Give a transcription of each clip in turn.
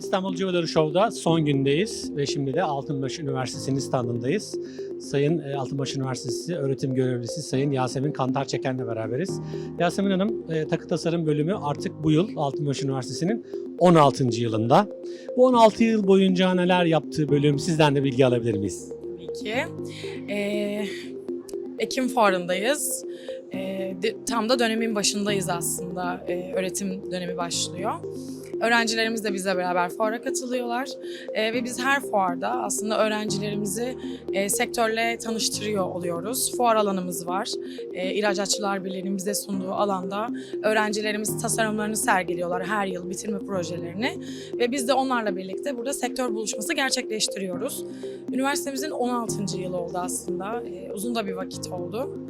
İstanbul Jewelry Show'da son gündeyiz ve şimdi de Altınbaş Üniversitesi'nin standındayız. Sayın e, Altınbaş Üniversitesi öğretim görevlisi Sayın Yasemin Kantar Çeken'le beraberiz. Yasemin Hanım e, takı tasarım bölümü artık bu yıl Altınbaş Üniversitesi'nin 16. yılında. Bu 16 yıl boyunca neler yaptığı bölüm sizden de bilgi alabilir miyiz? Tabii ki. Ee, Ekim fuarındayız. Ee, tam da dönemin başındayız aslında. Ee, öğretim dönemi başlıyor. Öğrencilerimiz de bizle beraber fuara katılıyorlar. Ee, ve biz her fuarda aslında öğrencilerimizi e, sektörle tanıştırıyor oluyoruz. Fuar alanımız var. E, İhracatçılar Birliği'nin bize sunduğu alanda öğrencilerimiz tasarımlarını sergiliyorlar her yıl bitirme projelerini. Ve biz de onlarla birlikte burada sektör buluşması gerçekleştiriyoruz. Üniversitemizin 16. yılı oldu aslında. Ee, uzun da bir vakit oldu.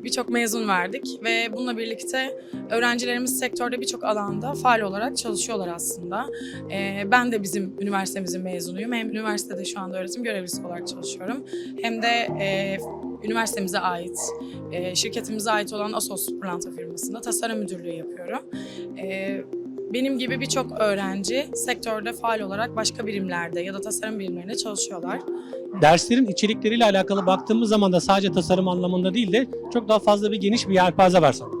Ee, birçok mezun verdik ve bununla birlikte öğrencilerimiz sektörde birçok alanda faal olarak çalışıyorlar aslında. Ee, ben de bizim üniversitemizin mezunuyum. Hem üniversitede şu anda öğretim görevlisi olarak çalışıyorum. Hem de e, üniversitemize ait, e, şirketimize ait olan Asos Pırlanta firmasında tasarım müdürlüğü yapıyorum. Benim gibi birçok öğrenci sektörde faal olarak başka birimlerde ya da tasarım birimlerinde çalışıyorlar. Derslerin içerikleriyle alakalı baktığımız zaman da sadece tasarım anlamında değil de çok daha fazla bir geniş bir yelpaze var sanırım.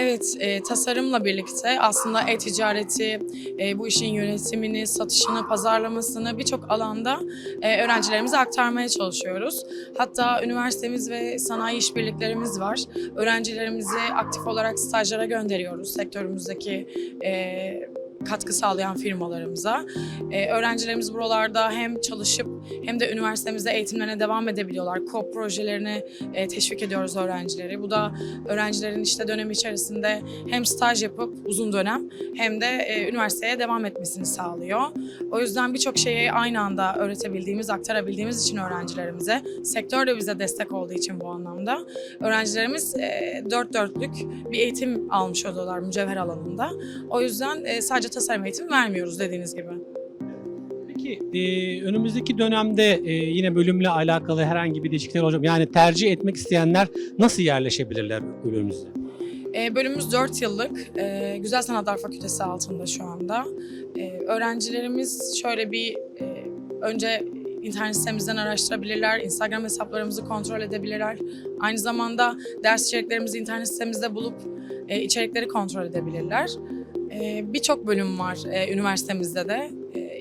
Evet, e, tasarımla birlikte aslında e-ticareti, e, bu işin yönetimini, satışını, pazarlamasını birçok alanda e, öğrencilerimize aktarmaya çalışıyoruz. Hatta üniversitemiz ve sanayi işbirliklerimiz var. Öğrencilerimizi aktif olarak stajlara gönderiyoruz sektörümüzdeki e, katkı sağlayan firmalarımıza. E, öğrencilerimiz buralarda hem çalışıp hem de üniversitemizde eğitimlerine devam edebiliyorlar. KOP projelerini e, teşvik ediyoruz öğrencileri. Bu da öğrencilerin işte dönem içerisinde hem staj yapıp uzun dönem hem de e, üniversiteye devam etmesini sağlıyor. O yüzden birçok şeyi aynı anda öğretebildiğimiz, aktarabildiğimiz için öğrencilerimize, sektör de bize destek olduğu için bu anlamda öğrencilerimiz e, dört dörtlük bir eğitim almış oluyorlar mücevher alanında. O yüzden e, sadece tasarım eğitimi vermiyoruz dediğiniz gibi. Peki e, önümüzdeki dönemde e, yine bölümle alakalı herhangi bir değişiklikler olacak? Yani tercih etmek isteyenler nasıl yerleşebilirler bölümümüzde? E, bölümümüz 4 yıllık. E, Güzel Sanatlar Fakültesi altında şu anda. E, öğrencilerimiz şöyle bir e, önce internet sitemizden araştırabilirler, Instagram hesaplarımızı kontrol edebilirler. Aynı zamanda ders içeriklerimizi internet sitemizde bulup e, içerikleri kontrol edebilirler. E, Birçok bölüm var e, üniversitemizde de.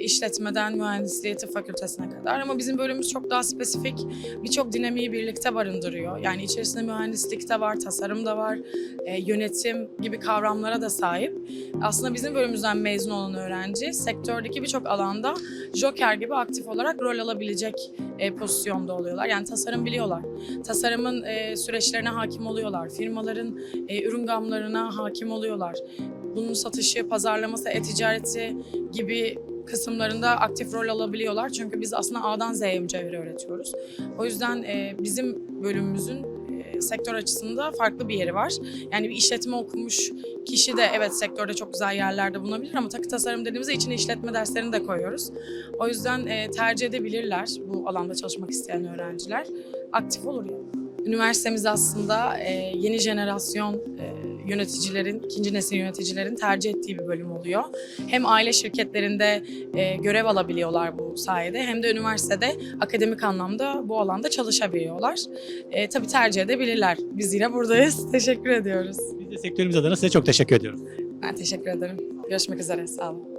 İşletmeden mühendisliğe fakültesine kadar ama bizim bölümümüz çok daha spesifik birçok dinamiği birlikte barındırıyor. Yani içerisinde mühendislik de var, tasarım da var, e, yönetim gibi kavramlara da sahip. Aslında bizim bölümümüzden mezun olan öğrenci sektördeki birçok alanda joker gibi aktif olarak rol alabilecek e, pozisyonda oluyorlar. Yani tasarım biliyorlar. Tasarımın e, süreçlerine hakim oluyorlar. Firmaların e, ürün gamlarına hakim oluyorlar. Bunun satışı, pazarlaması, e-ticareti gibi kısımlarında aktif rol alabiliyorlar. Çünkü biz aslında A'dan Z'ye mücevheri öğretiyoruz. O yüzden e, bizim bölümümüzün e, sektör açısında farklı bir yeri var. Yani bir işletme okumuş kişi de evet sektörde çok güzel yerlerde bulunabilir ama takı tasarım dediğimizde içine işletme derslerini de koyuyoruz. O yüzden e, tercih edebilirler bu alanda çalışmak isteyen öğrenciler. Aktif olur yani. Üniversitemiz aslında yeni jenerasyon yöneticilerin, ikinci nesil yöneticilerin tercih ettiği bir bölüm oluyor. Hem aile şirketlerinde e, görev alabiliyorlar bu sayede hem de üniversitede akademik anlamda bu alanda çalışabiliyorlar. E, tabii tercih edebilirler. Biz yine buradayız. Teşekkür ediyoruz. Biz de sektörümüz adına size çok teşekkür ediyoruz. Ben teşekkür ederim. Görüşmek üzere. Sağ olun.